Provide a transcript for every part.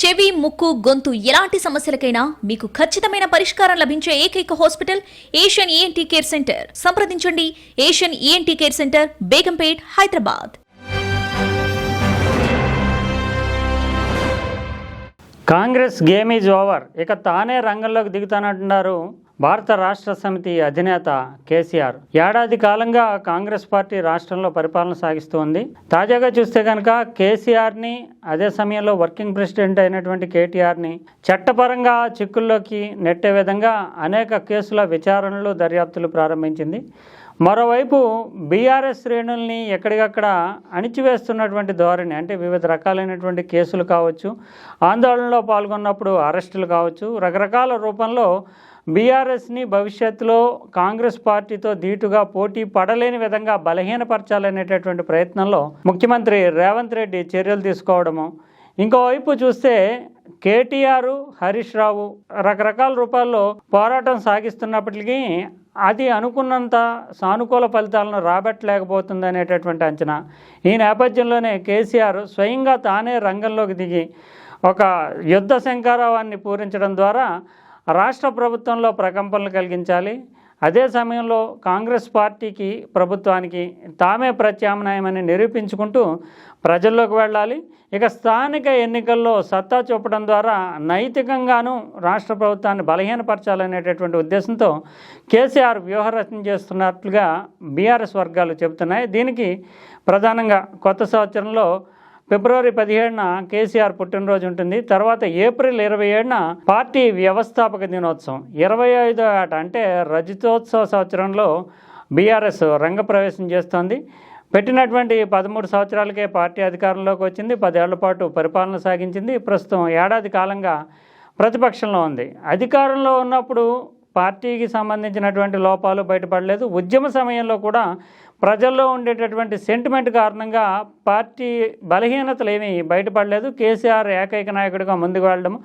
చెవి ముక్కు గొంతు ఎలాంటి సమస్యలకైనా మీకు ఖచ్చితమైన పరిష్కారం లభించే ఏకైక hospital Asian ENT care centre. సంప్రదించండి. Asian ENT care centre Begumpet Hyderabad. Congress game is over. ఇక తానే రంగంలోకి దిగుతానంటున్నారు భారత రాష్ట్ర సమితి అధినేత కేసీఆర్. ఏడాది కాలంగా కాంగ్రెస్ పార్టీ రాష్ట్రంలో పరిపాలన సాగిస్తోంది. తాజాగా చూస్తే కనుక కేసీఆర్ని అదే సమయంలో వర్కింగ్ ప్రెసిడెంట్ అయినటువంటి కేటీఆర్ని చట్టపరంగా చిక్కుల్లోకి నెట్టే విధంగా అనేక కేసుల విచారణలు దర్యాప్తులు ప్రారంభించింది. మరోవైపు బీఆర్ఎస్ శ్రేణుల్ని ఎక్కడికక్కడ అణిచివేస్తున్నటువంటి ధోరణి అంటే వివిధ రకాలైనటువంటి కేసులు కావచ్చు ఆందోళనలో పాల్గొన్నప్పుడు అరెస్టులు కావచ్చు రకరకాల రూపంలో బీఆర్ఎస్ని భవిష్యత్తులో కాంగ్రెస్ పార్టీతో ధీటుగా పోటీ పడలేని విధంగా బలహీనపరచాలనేటటువంటి ప్రయత్నంలో ముఖ్యమంత్రి రేవంత్ రెడ్డి చర్యలు తీసుకోవడము. ఇంకోవైపు చూస్తే కేటీఆర్ హరీష్ రావు రకరకాల రూపాల్లో పోరాటం సాగిస్తున్నప్పటికీ అది అనుకున్నంత సానుకూల ఫలితాలను రాబట్టలేకపోతుంది అనేటటువంటి అంచనా. ఈ నేపథ్యంలోనే కేసీఆర్ స్వయంగా తానే రంగంలోకి దిగి ఒక యుద్ధ శంకారావాన్ని పూరించడం ద్వారా రాష్ట్ర ప్రభుత్వంలో ప్రకంపనలు కలిగించాలి. అదే సమయంలో కాంగ్రెస్ పార్టీకి ప్రభుత్వానికి తామే ప్రత్యామ్నాయమని నిరూపించుకుంటూ ప్రజల్లోకి వెళ్ళాలి. ఇక స్థానిక ఎన్నికల్లో సత్తా చూపడం ద్వారా నైతికంగాను రాష్ట్ర ప్రభుత్వాన్ని బలహీనపరచాలనేటటువంటి ఉద్దేశంతో కేసీఆర్ వ్యూహరచన చేస్తున్నట్లుగా బీఆర్ఎస్ వర్గాలు చెబుతున్నాయి. దీనికి ప్రధానంగా కొత్త సంవత్సరంలో ఫిబ్రవరి పదిహేడున కేసీఆర్ పుట్టినరోజు ఉంటుంది. తర్వాత ఏప్రిల్ ఇరవై ఏడున పార్టీ వ్యవస్థాపక దినోత్సవం. ఇరవై ఐదో ఏట అంటే రజతోత్సవ సంవత్సరంలో బీఆర్ఎస్ రంగప్రవేశం చేస్తోంది. పెట్టినటువంటి పదమూడు సంవత్సరాలకే పార్టీ అధికారంలోకి వచ్చింది. పదేళ్ళ పాటు పరిపాలన సాగించింది. ప్రస్తుతం ఏడాది కాలంగా ప్రతిపక్షంలో ఉంది. అధికారంలో ఉన్నప్పుడు పార్టీకి సంబంధించినటువంటి లోపాలు బయటపడలేదు. ఉద్యమ సమయంలో కూడా ప్రజల్లో ఉండేటటువంటి సెంటిమెంట్ కారణంగా పార్టీ బలహీనతలు ఏమీ బయటపడలేదు. కేసీఆర్ ఏకైక నాయకుడిగా ముందుకు వెళ్ళడం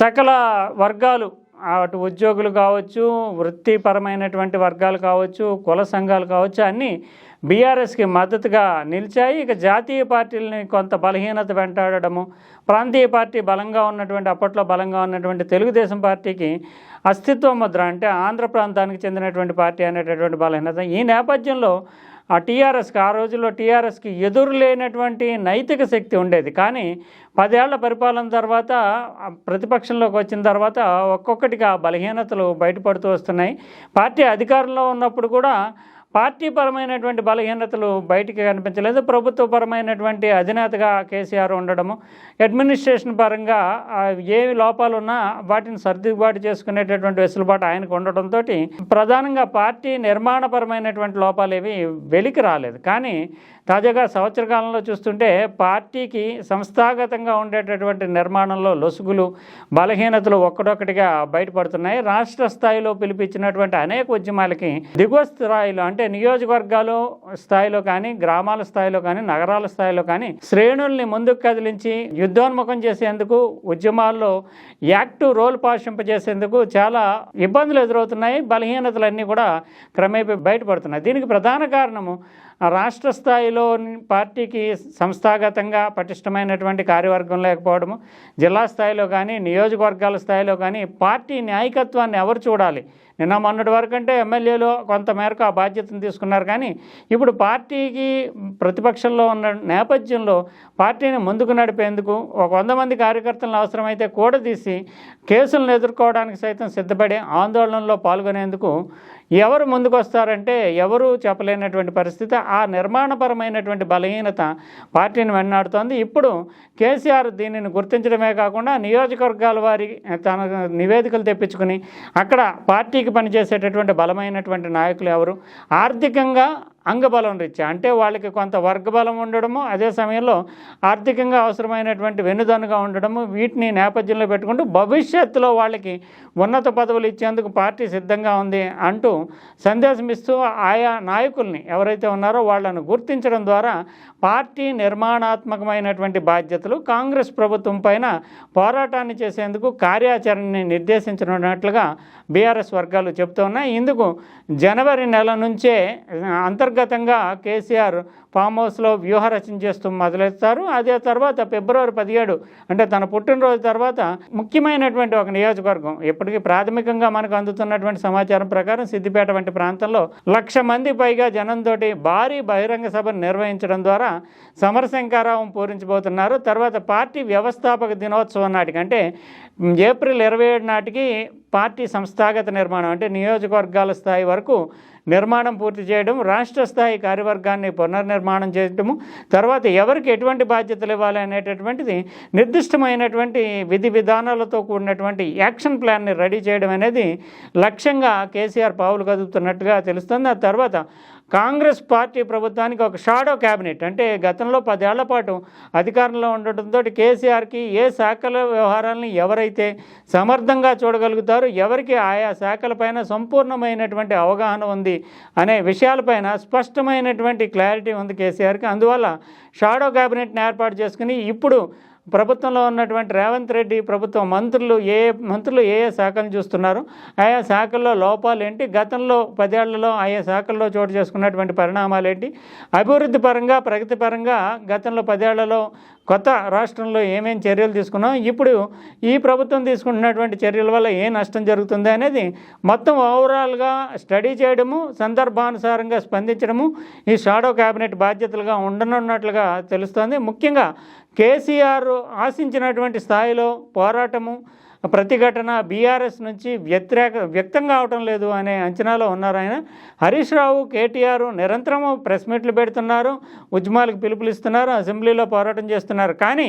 సకల వర్గాలు అటు ఉద్యోగులు కావచ్చు వృత్తిపరమైనటువంటి వర్గాలు కావచ్చు కుల సంఘాలు కావచ్చు అన్నీ బీఆర్ఎస్కి మద్దతుగా నిలిచాయి. ఇక జాతీయ పార్టీలని కొంత బలహీనత వెంటాడడము ప్రాంతీయ పార్టీ బలంగా ఉన్నటువంటి అప్పట్లో బలంగా ఉన్నటువంటి తెలుగుదేశం పార్టీకి అస్తిత్వ ముద్ర అంటే ఆంధ్ర ప్రాంతానికి చెందినటువంటి పార్టీ అనేటటువంటి బలహీనత. ఈ నేపథ్యంలో ఆ టీఆర్ఎస్కి ఆ రోజుల్లో టీఆర్ఎస్కి ఎదురు లేనటువంటి నైతిక శక్తి ఉండేది. కానీ పదేళ్ళ పరిపాలన తర్వాత ప్రతిపక్షంలోకి వచ్చిన తర్వాత ఒక్కొక్కటిగా బలహీనతలు బయటపడుతూ వస్తున్నాయి. పార్టీ అధికారంలో ఉన్నప్పుడు కూడా పార్టీ పరమైనటువంటి బలహీనతలు బయటికి కనిపించలేదు. ప్రభుత్వపరమైనటువంటి అధినేతగా కేసీఆర్ ఉండడము అడ్మినిస్ట్రేషన్ పరంగా ఏవి లోపాలు ఉన్నా వాటిని సర్దుబాటు చేసుకునేటటువంటి వెసులుబాటు ఆయనకు ఉండడంతో ప్రధానంగా పార్టీ నిర్మాణపరమైనటువంటి లోపాలు ఏవి వెలికి రాలేదు. కానీ తాజాగా సంవత్సర కాలంలో చూస్తుంటే పార్టీకి సంస్థాగతంగా ఉండేటటువంటి నిర్మాణంలో లొసుగులు బలహీనతలు ఒక్కడొక్కటిగా బయటపడుతున్నాయి. రాష్ట్ర స్థాయిలో పిలిపించినటువంటి అనేక ఉద్యమాలకి దిగువ స్థాయిలో అంటే నియోజకవర్గాలు స్థాయిలో కానీ గ్రామాల స్థాయిలో కానీ నగరాల స్థాయిలో కానీ శ్రేణుల్ని ముందుకు కదిలించి యుద్ధోన్ముఖం చేసేందుకు ఉద్యమాల్లో యాక్టివ్ రోల్ పాషింపజేసేందుకు చాలా ఇబ్బందులు ఎదురవుతున్నాయి. బలహీనతలన్నీ కూడా క్రమేపీ బయటపడుతున్నాయి. దీనికి ప్రధాన కారణము రాష్ట్ర స్థాయిలో పార్టీకి సంస్థాగతంగా పటిష్టమైనటువంటి కార్యవర్గం లేకపోవడము జిల్లా స్థాయిలో కానీ నియోజకవర్గాల స్థాయిలో కానీ పార్టీ నాయకత్వాన్ని ఎవరు చూడాలి? నిన్న మొన్నటి వరకు అంటే ఎమ్మెల్యేలు కొంతమేరకు ఆ బాధ్యతను తీసుకున్నారు. కానీ ఇప్పుడు పార్టీకి ప్రతిపక్షంలో ఉన్న నేపథ్యంలో పార్టీని ముందుకు నడిపేందుకు ఒక వంద మంది కార్యకర్తలను అవసరమైతే కూడదీసి కేసులను ఎదుర్కోవడానికి సైతం సిద్ధపడే ఆందోళనలో పాల్గొనేందుకు ఎవరు ముందుకొస్తారంటే ఎవరు చెప్పలేనటువంటి పరిస్థితి ఆ నిర్మాణపరమైనటువంటి బలహీనత పార్టీని వెన్నాడుతోంది ఇప్పుడు కేసీఆర్ దీనిని గుర్తించడమే కాకుండా నియోజకవర్గాల వారి తన నివేదికలు తెప్పించుకుని అక్కడ పార్టీకి పనిచేసేటటువంటి బలమైనటువంటి నాయకులు ఎవరు? ఆర్థికంగా అంగబలం రీత్యా. అంటే వాళ్ళకి కొంత వర్గబలం ఉండడము అదే సమయంలో ఆర్థికంగా అవసరమైనటువంటి వెన్నుదన్నుగా ఉండడము వీటిని నేపథ్యంలో పెట్టుకుంటూ భవిష్యత్తులో వాళ్ళకి ఉన్నత పదవులు ఇచ్చేందుకు పార్టీ సిద్ధంగా ఉంది అంటూ సందేశం ఇస్తూ ఆయా నాయకుల్ని ఎవరైతే ఉన్నారో వాళ్ళను గుర్తించడం ద్వారా పార్టీ నిర్మాణాత్మకమైనటువంటి బాధ్యతలు కాంగ్రెస్ ప్రభుత్వం పైన పోరాటాన్ని చేసేందుకు కార్యాచరణని నిర్దేశించనున్నట్లుగా బీఆర్ఎస్ వర్గాలు చెబుతూ ఉన్నాయి. ఇందుకు జనవరి నెల నుంచే అంతర్గతంగా కేసీఆర్ ఫామ్ హౌస్లో వ్యూహరచన చేస్తూ మొదలెడతారు అదే తర్వాత ఫిబ్రవరి పదిహేడు అంటే తన పుట్టినరోజు తర్వాత ముఖ్యమైనటువంటి ఒక నియోజకవర్గం ఇప్పటికీ ప్రాథమికంగా మనకు అందుతున్నటువంటి సమాచారం ప్రకారం సిద్దిపేట వంటి ప్రాంతంలో లక్ష మంది పైగా జనంతోటి భారీ బహిరంగ సభను నిర్వహించడం ద్వారా సమరశంకారావం పూరించబోతున్నారు. తర్వాత పార్టీ వ్యవస్థాపక దినోత్సవం నాటికి అంటే ఏప్రిల్ ఇరవై ఏడు నాటికి పార్టీ సంస్థాగత నిర్మాణం అంటే నియోజకవర్గాల స్థాయి వరకు నిర్మాణం పూర్తి చేయడం రాష్ట్ర స్థాయి కార్యవర్గాన్ని పునర్నిర్మాణం చేయడము తర్వాత ఎవరికి ఎటువంటి బాధ్యతలు ఇవ్వాలి అనేటటువంటిది నిర్దిష్టమైనటువంటి విధి విధానాలతో కూడినటువంటి యాక్షన్ ప్లాన్ని రెడీ చేయడం అనేది లక్ష్యంగా కేసీఆర్ పావులు కదుపుతున్నట్టుగా తెలుస్తుంది. ఆ తర్వాత కాంగ్రెస్ పార్టీ ప్రభుత్వానికి ఒక షాడో క్యాబినెట్. అంటే గతంలో పదేళ్ళ పాటు అధికారంలో ఉండటంతో కేసీఆర్కి ఏ శాఖల వ్యవహారాలను ఎవరైతే సమర్థంగా చూడగలుగుతారో ఎవరికి ఆయా శాఖలపైన సంపూర్ణమైనటువంటి అవగాహన ఉంది అనే విషయాలపైన స్పష్టమైనటువంటి క్లారిటీ ఉంది కేసీఆర్కి. అందువల్ల షాడో క్యాబినెట్ని ఏర్పాటు చేసుకుని ఇప్పుడు ప్రభుత్వంలో ఉన్నటువంటి రేవంత్ రెడ్డి ప్రభుత్వ మంత్రులు ఏ మంత్రులు ఏ ఏ శాఖలను చూస్తున్నారు? ఆయా శాఖల్లో లోపాలు ఏంటి? గతంలో పదేళ్ళలో ఆయా శాఖల్లో చోటు చేసుకున్నటువంటి పరిణామాలు ఏంటి? అభివృద్ధి పరంగా ప్రగతి పరంగా గతంలో పదేళ్ళలో కొత్త రాష్ట్రంలో ఏమేమి చర్యలు తీసుకున్నాం? ఇప్పుడు ఈ ప్రభుత్వం తీసుకుంటున్నటువంటి చర్యల వల్ల ఏ నష్టం జరుగుతుంది అనేది మొత్తం ఓవరాల్గా స్టడీ చేయడము సందర్భానుసారంగా స్పందించడము ఈ షాడో క్యాబినెట్ బాధ్యతలుగా ఉండనున్నట్లుగా తెలుస్తోంది. ముఖ్యంగా కేసీఆర్ ఆశించినటువంటి స్థాయిలో పోరాటము ప్రతిఘటన బీఆర్ఎస్ నుంచి వ్యతిరేక వ్యక్తం కావటం లేదు అనే అంచనాలో ఉన్నారు ఆయన. హరీష్ రావు కేటీఆర్ నిరంతరము ప్రెస్ మీట్లు పెడుతున్నారు ఉద్యమాలకు పిలుపులు ఇస్తున్నారు అసెంబ్లీలో పోరాటం చేస్తున్నారు. కానీ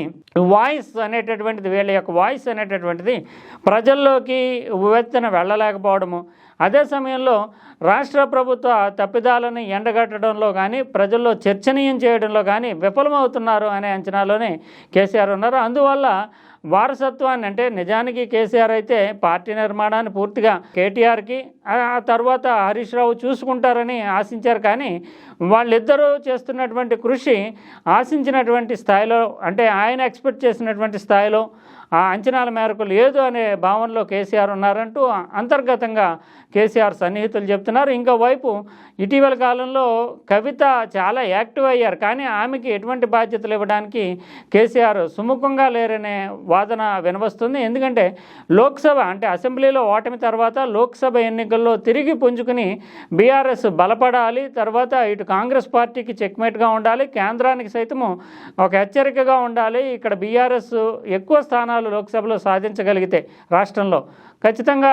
వాయిస్ అనేటటువంటిది వీళ్ళ యొక్క వాయిస్ అనేటటువంటిది ప్రజల్లోకి ఉవ్వెత్తన వెళ్ళలేకపోవడము అదే సమయంలో రాష్ట్ర ప్రభుత్వ తప్పిదాలను ఎండగట్టడంలో కానీ ప్రజల్లో చర్చనీయం చేయడంలో కానీ విఫలమవుతున్నారు అనే అంచనాలోనే కేసీఆర్ ఉన్నారు. అందువల్ల వారసత్వాన్ని అంటే నిజానికి కేసీఆర్ అయితే పార్టీ నిర్మాణాన్ని పూర్తిగా కేటీఆర్కి ఆ తర్వాత హరీష్ రావు చూసుకుంటారని ఆశించారు కానీ వాళ్ళిద్దరూ చేస్తున్నటువంటి కృషి ఆశించినటువంటి స్థాయిలో అంటే ఆయన ఎక్స్పెక్ట్ చేసినటువంటి స్థాయిలో ఆ అంచనాల మేరకు లేదు అనే భావనలో కేసీఆర్ ఉన్నారంటూ అంతర్గతంగా కేసీఆర్ సన్నిహితులు చెప్తున్నారు. ఇంకో వైపు ఇటీవల కాలంలో కవిత చాలా యాక్టివ్ అయ్యారు. కానీ ఆమెకి ఎటువంటి బాధ్యతలు ఇవ్వడానికి కేసీఆర్ సుముఖంగా లేరనే వాదన వినవస్తుంది. ఎందుకంటే లోక్సభ అంటే అసెంబ్లీలో ఓటమి తర్వాత లోక్సభ ఎన్నికల్లో తిరిగి పుంజుకుని బీఆర్ఎస్ బలపడాలి. తర్వాత ఇటు కాంగ్రెస్ పార్టీకి చెక్మేట్గా ఉండాలి. కేంద్రానికి సైతము ఒక హెచ్చరికగా ఉండాలి. ఇక్కడ బీఆర్ఎస్ ఎక్కువ స్థానాలు లోక్సభలో సాధించగలిగితే రాష్ట్రంలో ఖచ్చితంగా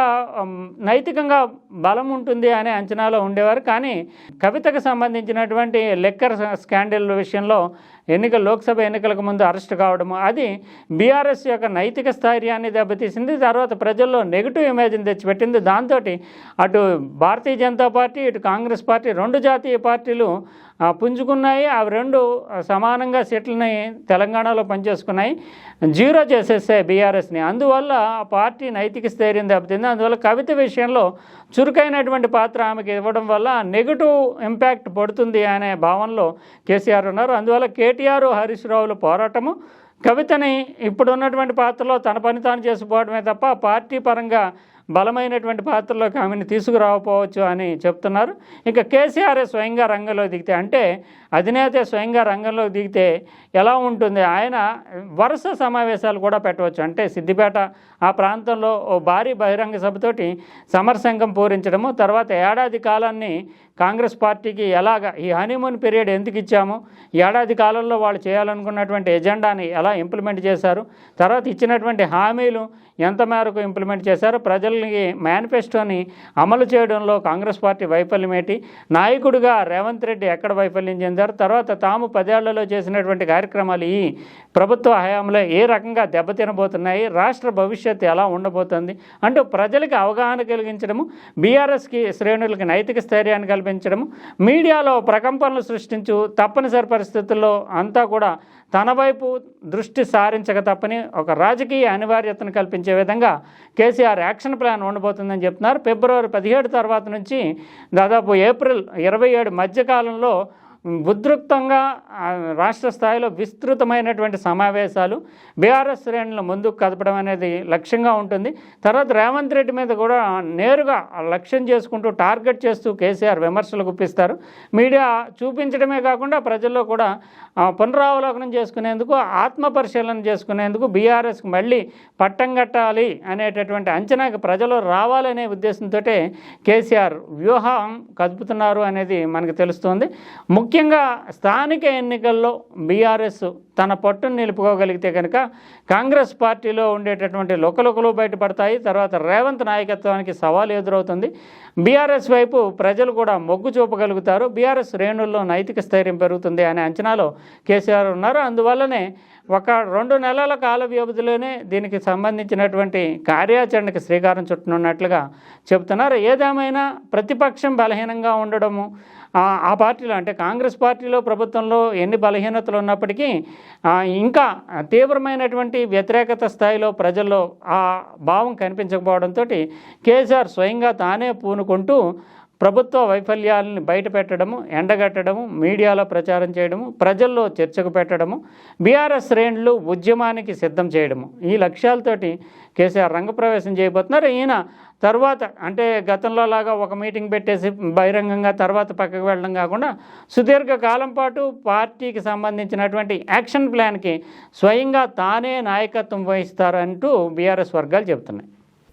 నైతికంగా బలం ఉంటుంది అనే అంచనాలో ఉండేవారు. కానీ కవితకు సంబంధించినటువంటి లెక్కర్ స్కాండల్ విషయంలో ఎన్నికల లోక్సభ ఎన్నికలకు ముందు అరెస్ట్ కావడము అది బీఆర్ఎస్ యొక్క నైతిక స్థైర్యాన్ని దెబ్బతీసింది. తర్వాత ప్రజల్లో నెగిటివ్ ఇమేజ్ని తెచ్చిపెట్టింది. దాంతో అటు భారతీయ జనతా పార్టీ ఇటు కాంగ్రెస్ పార్టీ రెండు జాతీయ పార్టీలు పుంజుకున్నాయి. అవి రెండు సమానంగా సెటిల్ని తెలంగాణలో పనిచేసుకున్నాయి. జీరో చేసేస్తే బీఆర్ఎస్ని. అందువల్ల ఆ పార్టీ నైతిక స్థైర్యం దెబ్బతింది. అందువల్ల కవిత విషయంలో చురుకైనటువంటి పాత్ర ఆమెకి ఇవ్వడం వల్ల నెగిటివ్ ఇంపాక్ట్ పడుతుంది అనే భావనలో కేసీఆర్ ఉన్నారు. అందువల్ల కేటీఆర్ హరీష్ రావుల పోరాటము కవితని ఇప్పుడున్నటువంటి పాత్రలో తన పని తాను చేసుకోవడమే తప్ప పార్టీ పరంగా బలమైనటువంటి పాత్రలోకి ఆమెను తీసుకురాకపోవచ్చు అని చెప్తున్నారు. ఇక కేసీఆర్ స్వయంగా రంగంలో దిగితే అంటే అధినేత స్వయంగా రంగంలో దిగితే ఎలా ఉంటుంది? ఆయన వరుస సమావేశాలు కూడా పెట్టవచ్చు. అంటే సిద్దిపేట ఆ ప్రాంతంలో ఓ భారీ బహిరంగ సభతోటి సమరసంగం పూరించడము తర్వాత ఏడాది కాలాన్ని కాంగ్రెస్ పార్టీకి ఎలాగ ఈ హనీమూన్ పీరియడ్ ఎందుకు ఇచ్చాము? ఏడాది కాలంలో వాళ్ళు చేయాలనుకున్నటువంటి ఎజెండాని ఎలా ఇంప్లిమెంట్ చేశారు? తర్వాత ఇచ్చినటువంటి హామీలు ఎంత మేరకు ఇంప్లిమెంట్ చేశారు? ప్రజలకి మేనిఫెస్టోని అమలు చేయడంలో కాంగ్రెస్ పార్టీ వైఫల్యం ఏంటి? నాయకుడిగా రేవంత్ రెడ్డి ఎక్కడ వైఫల్యం చెందారు? తర్వాత తాము పదేళ్ళలో చేసినటువంటి కార్యక్రమాలు ఈ ప్రభుత్వ హయాంలో ఏ రకంగా దెబ్బతినబోతున్నాయి? రాష్ట్ర భవిష్యత్తు ఎలా ఉండబోతుంది? అంటూ ప్రజలకి అవగాహన కలిగించడము బీఆర్ఎస్కి శ్రేణులకి నైతిక స్థైర్యాన్ని కల్పించడము మీడియాలో ప్రకంపనలు సృష్టించు తప్పనిసరి పరిస్థితుల్లో అంతా కూడా తన వైపు దృష్టి సారించక తప్పని ఒక రాజకీయ అనివార్యతను కల్పించే విధంగా కేసీఆర్ యాక్షన్ ప్లాన్ ఉండబోతుందని చెప్తున్నారు. ఫిబ్రవరి పదిహేడు తర్వాత నుంచి దాదాపు ఏప్రిల్ ఇరవై ఏడు మధ్యకాలంలో ఉద్రిక్తంగా రాష్ట్ర స్థాయిలో విస్తృతమైనటువంటి సమావేశాలు బీఆర్ఎస్ శ్రేణులను ముందుకు కదపడం అనేది లక్ష్యంగా ఉంటుంది. తర్వాత రేవంత్ రెడ్డి మీద కూడా నేరుగా లక్ష్యం చేసుకుంటూ టార్గెట్ చేస్తూ కేసీఆర్ విమర్శలు గుప్పిస్తారు. మీడియా చూపించడమే కాకుండా ప్రజల్లో కూడా పునరావలోకనం చేసుకునేందుకు ఆత్మ పరిశీలన చేసుకునేందుకు బీఆర్ఎస్కి మళ్ళీ పట్టం కట్టాలి అనేటటువంటి అంచనాకి ప్రజలు రావాలనే ఉద్దేశంతో కేసీఆర్ వ్యూహం కదుపుతున్నారు అనేది మనకు తెలుస్తుంది. ముఖ్యంగా స్థానిక ఎన్నికల్లో బీఆర్ఎస్ తన పట్టును నిలుపుకోగలిగితే కనుక కాంగ్రెస్ పార్టీలో ఉండేటటువంటి లోకలుకలు బయటపడతాయి. తర్వాత రేవంత్ నాయకత్వానికి సవాల్ ఎదురవుతుంది. బీఆర్ఎస్ వైపు ప్రజలు కూడా మొగ్గు చూపగలుగుతారు. బీఆర్ఎస్ శ్రేణుల్లో నైతిక స్థైర్యం పెరుగుతుంది అనే అంచనాలో కేసీఆర్ ఉన్నారు. అందువల్లనే ఒక రెండు నెలల కాల వ్యవధిలోనే దీనికి సంబంధించినటువంటి కార్యాచరణకి శ్రీకారం చుట్టనున్నట్లుగా చెబుతున్నారు. ఏదేమైనా ప్రతిపక్షం బలహీనంగా ఉండడము ఆ పార్టీలో అంటే కాంగ్రెస్ పార్టీలో ప్రభుత్వంలో ఎన్ని బలహీనతలు ఉన్నప్పటికీ ఇంకా తీవ్రమైనటువంటి వ్యతిరేకత స్థాయిలో ప్రజల్లో ఆ భావం కనిపించకపోవడంతో కేసీఆర్ స్వయంగా తానే పూనుకుంటూ ప్రభుత్వ వైఫల్యాలను బయటపెట్టడము ఎండగట్టడము మీడియాలో ప్రచారం చేయడము ప్రజల్లో చర్చకు పెట్టడము బీఆర్ఎస్ శ్రేణులు ఉద్యమానికి సిద్ధం చేయడము. ఈ లక్ష్యాలతోటి కేసీఆర్ రంగప్రవేశం చేయబోతున్నారు. ఈయన తర్వాత అంటే గతంలో లాగా ఒక మీటింగ్ పెట్టేసి బహిరంగంగా తర్వాత పక్కకు వెళ్ళడం కాకుండా సుదీర్ఘ కాలం పాటు పార్టీకి సంబంధించినటువంటి యాక్షన్ ప్లాన్కి స్వయంగా తానే నాయకత్వం వహిస్తారంటూ బీఆర్ఎస్ వర్గాలు చెబుతున్నాయి.